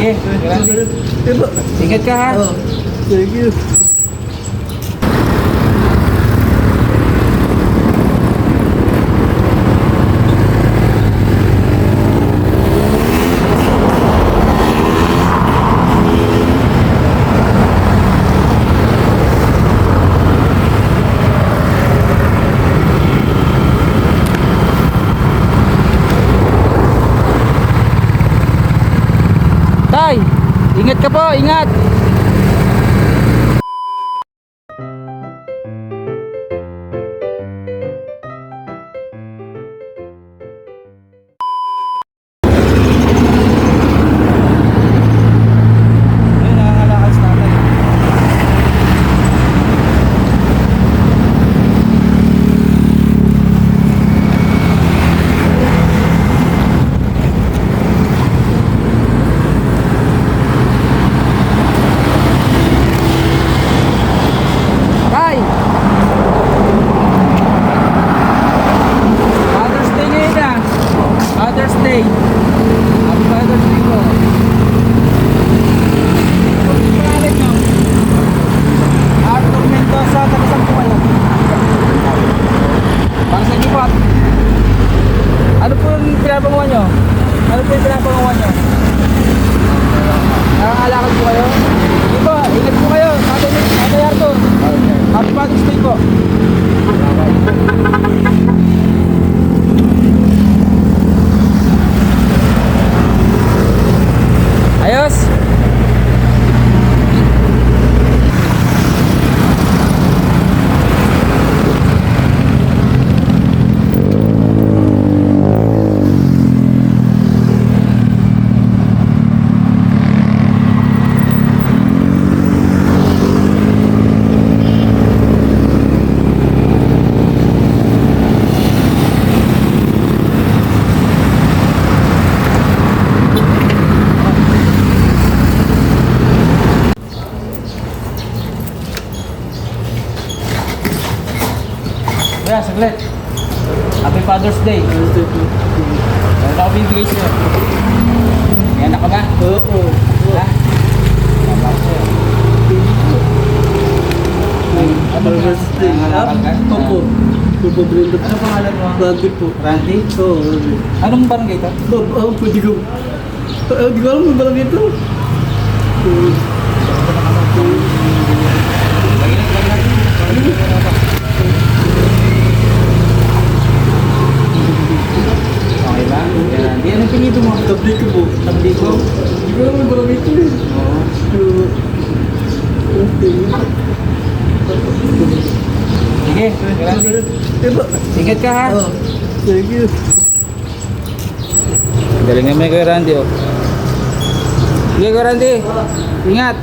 Sige? Ingat ka ha. Oh, thank you. Ingat ka po, ingat. Father's Day. Happy Father's Day po. Pangalan nyo? Arthur Mendoza, taga saan po kayo? Para sa inyo po. Ano po yung pinapangawa nyo? Ano po yung pinapangawa nyo? Nakakalakad po kayo? Hindi po, ingat po kayo. Tatay. Happy Father's po. Kaya, saglit. Happy Father's Day. Meron ako bibigay sa'yo. May anak ka ba? Oo. Ha? Salamat sa'yo. Ano ba? Father's Day. Nangangalakal ka? Opo. Opo, Brenda. Ano pangalan mo? Randy po. Randy? Oo, Randy. Anong barangay ito? Bob, oh, pwede ko. Ah, Di ko alam kung balang ito. Oo. Lagi na, lagi na. Okay ba? Kaya Randy, anong pinito mo? Tabli ko ko? Di alam kung balang ito eh. Okay. Diba? Ingat ka ha. Oh, thank you. Galing naman kay Randy oh. Ingat.